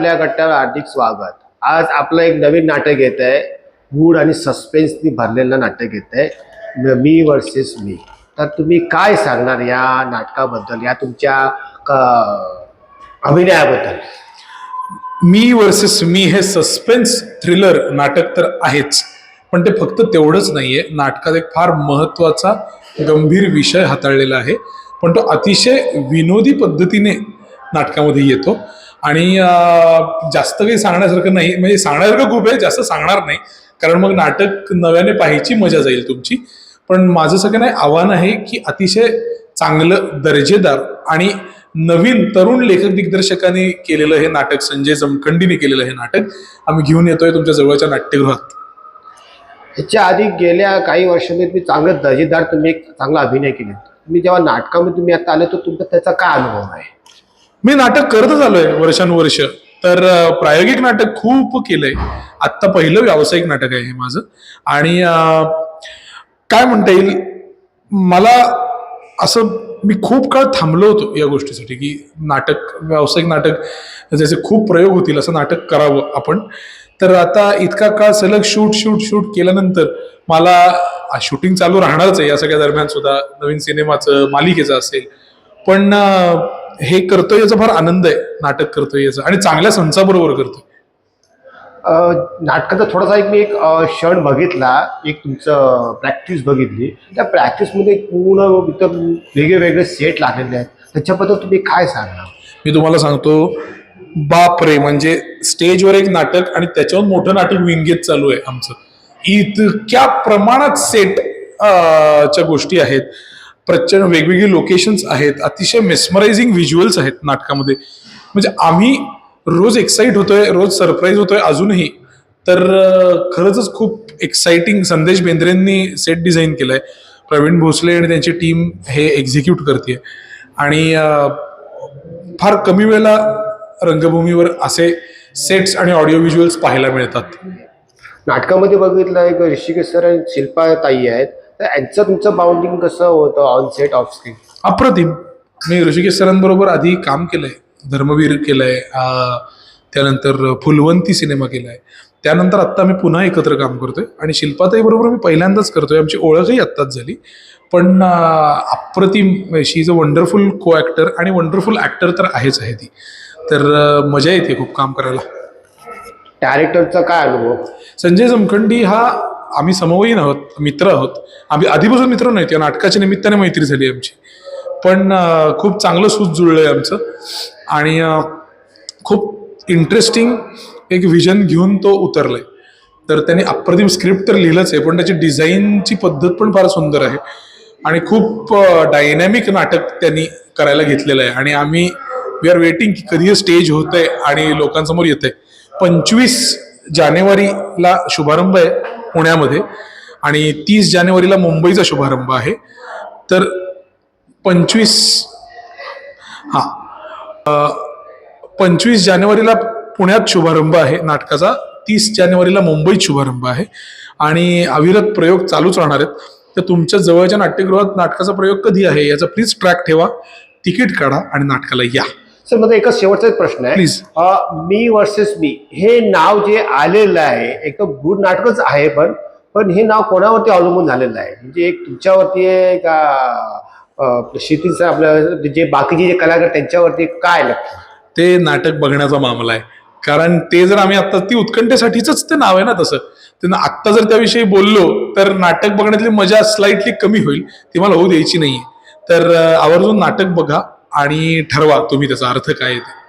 आपल्या गट्ट्यावर हार्दिक स्वागत. आज आपलं एक नवीन नाटक येत आहे गूढ आणि सस्पेन्सनी भरलेलं नाटक येत आहे मी वर्सेस मी. तर तुम्ही काय सांगणार या नाटकाबद्दल या तुमच्या अभिनयाबद्दल? मी वर्सेस मी हे सस्पेन्स थ्रिलर नाटक तर आहेच. पण ते फक्त तेवढंच नाहीये. नाटकात एक फार महत्त्वाचा गंभीर विषय हाताळलेला आहे. पण तो अतिशय विनोदी पद्धतीने नाटकामध्ये येतो. आणि जास्त काही सांगण्यासारखं नाही म्हणजे सांगण्यासारखं खूप आहे जास्त सांगणार नाही. कारण मग नाटक नव्याने पाहायची मजा जाईल तुमची. पण माझं सगळं नाही आव्हान आहे की अतिशय चांगलं दर्जेदार आणि नवीन तरुण लेखक दिग्दर्शकाने केलेलं हे नाटक संजय जमखंडीने केलेलं हे नाटक आम्ही घेऊन येतोय तुमच्या जवळच्या नाट्यगृहात. ह्याच्या आधी गेल्या काही वर्षांमध्ये तुम्ही चांगलं दर्जेदार तुम्ही एक चांगला अभिनय केला. तुम्ही जेव्हा नाटकामध्ये तुम्ही आता आले तर तुमचा त्याचा काय अनुभव आहे? मी नाटक करतच आलोय वर्षानुवर्ष. तर प्रायोगिक नाटक खूप केलंय. आत्ता पहिलं व्यावसायिक नाटक आहे हे माझं. आणि काय म्हणता येईल? मला असं मी खूप काळ थांबलो होतो या गोष्टीसाठी की नाटक व्यावसायिक नाटक ज्याचे खूप प्रयोग होतील असं नाटक करावं आपण. तर आता इतका काळ सलग शूट शूट शूट केल्यानंतर मला शूटिंग चालू राहणारच आहे. या सगळ्या दरम्यान सुद्धा नवीन सिनेमाचं मालिकेचं असेल. पण हे करतोय याचा फार आनंद आहे नाटक करतोय याचा आणि चांगल्या संचाबरोबर करतोय. नाटकाचा थोडासा एक मी एक क्षण बघितला एक तुमचं प्रॅक्टिस बघितली. त्या प्रॅक्टिसमध्ये पूर्ण वेगळे वेगळे सेट लागलेले आहेत. त्याच्याबद्दल तुम्ही काय सांगणार? मी तुम्हाला सांगतो बाप रे म्हणजे स्टेजवर एक नाटक आणि त्याच्यावर मोठं नाटक विंगेत चालू आहे आमचं. इतक्या प्रमाणात सेट च्या गोष्टी आहेत. प्रचंड वेगवेगळी लोकेशन्स आहेत अतिशय मेस्मरायझिंग व्हिज्युअल्स आहेत नाटकामध्ये. म्हणजे आम्ही रोज एक्साइट होतोय रोज सरप्राईज होतोय अजूनही. तर खरंच खूप एक्साइटिंग संदेश बेंद्रेंनी सेट डिझाईन केलाय. प्रवीण भोसले आणि त्यांची टीम हे एक्झिक्यूट करते आणि फार कमी वेळेला रंगभूमीवर असे सेट्स आणि ऑडिओ व्हिज्युअल्स पाहायला मिळतात. नाटकामध्ये बघितलं एक ऋषिकेश सर आणि शिल्पा ताई आहेत. तर यांचं तुमचं बाउंडिंग कसं होतं ऑन सेट ऑफ स्क्रीन अप्रतिम. मी ऋषिकेश सरांबरोबर आधी काम केलंय. धर्मवीर केलंय त्यानंतर फुलवंती सिनेमा केलाय. त्यानंतर आत्ता मी पुन्हा एकत्र काम करतोय आणि शिल्पाताई बरोबर मी पहिल्यांदाच करतोय. आमची ओळखही आत्ताच झाली. पण अप्रतिम she is a wonderful co actor आणि वंडरफुल ॲक्टर तर आहेच आहे ती. तर मजा येते खूप काम करायला. डायरेक्टरचा काय अनुभव? संजय जमखंडी हा आम्ही समवयीन आहोत मित्र आहोत. आम्ही आधीपासून मित्र नाहीत या नाटकाच्या निमित्ताने मैत्री झाली आमची. पण खूप चांगलं सूत आहे आमचं. आणि खूप इंटरेस्टिंग एक विजन घेऊन तो उतरलाय. तर त्याने अप्रतिम स्क्रिप्ट तर लिहिलंच आहे पण त्याची डिझाईनची पद्धत पण फार सुंदर आहे. आणि खूप डायनॅमिक नाटक त्यांनी करायला घेतलेलं आहे. आणि आम्ही वी आर वेटिंग की कधी स्टेज होत आहे आणि लोकांसमोर येत आहे पंचवीस जानेवारीला शुभारंभ आहे. पुण्यामध्ये. आणि तीस जानेवारीला मुंबईचा शुभारंभ आहे. तर पंचवीस हां पंचवीस जानेवारीला पुण्यात शुभारंभ आहे नाटकाचा. तीस जानेवारीला मुंबईत शुभारंभ आहे. आणि अविरत प्रयोग चालूच राहणार आहेत. तर तुमच्या जवळच्या नाट्यगृहात नाटकाचा प्रयोग कधी आहे याचा प्लीज ट्रॅक ठेवा. तिकीट काढा आणि नाटकाला या. सर माझा एकच शेवटचा एक प्रश्न आहे. अ, मी वर्सेस मी हे नाव जे आलेलं आहे एक गुड नाटकच आहे पण पण हे नाव कोणावरती अवलंबून झालेलं आहे? म्हणजे एक तुमच्यावरती आहे का अ, क्षितिज आपलं जे बाकीचे जे कलाकार त्यांच्यावरती काय लागतं ते नाटक बघण्याचा मामला आहे. कारण ते जर आम्ही आता ती उत्कंठेसाठीच ते नाव आहे ना तसं. त्यांना आत्ता जर त्याविषयी बोललो तर नाटक बघण्यातली मजा स्लाइटली कमी होईल. ती मला होऊ द्यायची नाहीये. तर आवर्जून नाटक बघा. आणि ठरवा तुम्ही त्याचा अर्थ काय ते.